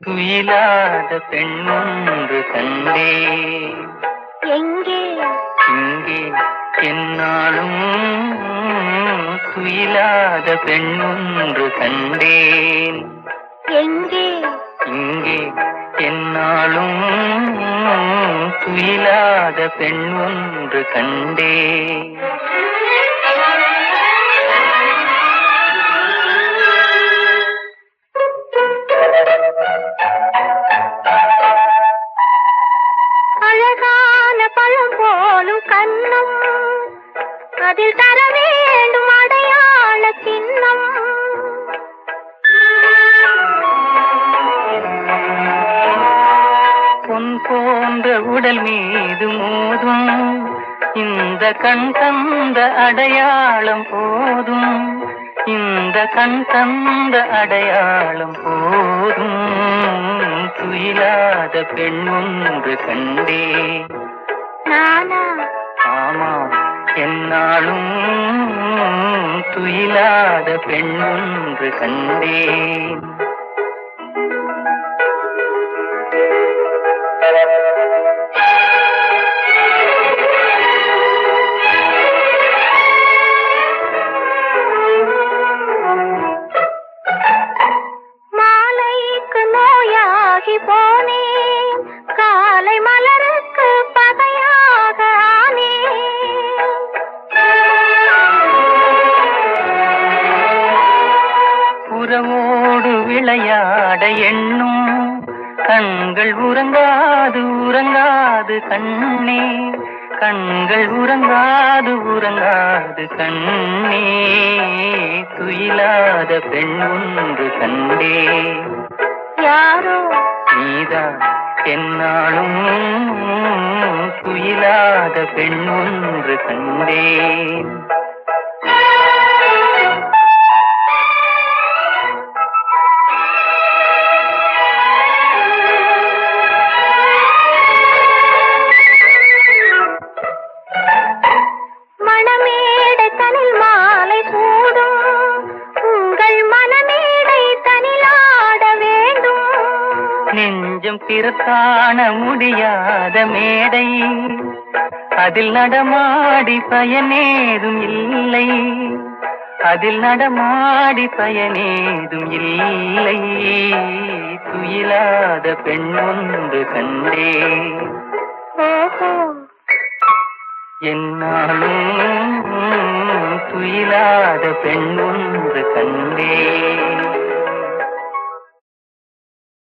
துயிலாத பெண் ஒன்று கண்டே. எங்கே? இங்கே என்னாலும் துயிலாத பெண் ஒன்று கண்டேன். எங்கே? இங்கே என்னாலும் துயிலாத பெண் ஒன்று போலும் கண்ணம். அதில் தர வேண்டும் அடையாள சின்னம். பொன் போன்ற உடல் மீது மோதும். இந்த கண் தந்த அடையாளம் போதும். இந்த கண் தந்த அடையாளம் போதும். துயிலாத பெண் ஒன்று கண்டே. நானா என்னாலும் துயிலாத பெண் ஒன்று கண்டேன். மாலைக்கு நோயாகி விளையாட எண்ணும் கண்கள் உறங்காது உறங்காது கண்ணே. கண்கள் உறங்காது உறங்காது கண்ணே. துயிலாத பெண் ஒன்று கண்டே. யாரோ? நீதான் என்னாலும் துயிலாத பெண் ஒன்று கண்டேன் பிறக்காண முடியாத மேடை. அதில் நடமாடி பயனேதும் இல்லை. அதில் நடமாடி பயனேதும் இல்லை. துயிலாத பெண் ஒன்று கண்டே என்னாலும் துயிலாத பெண் ஒன்று கண்டே.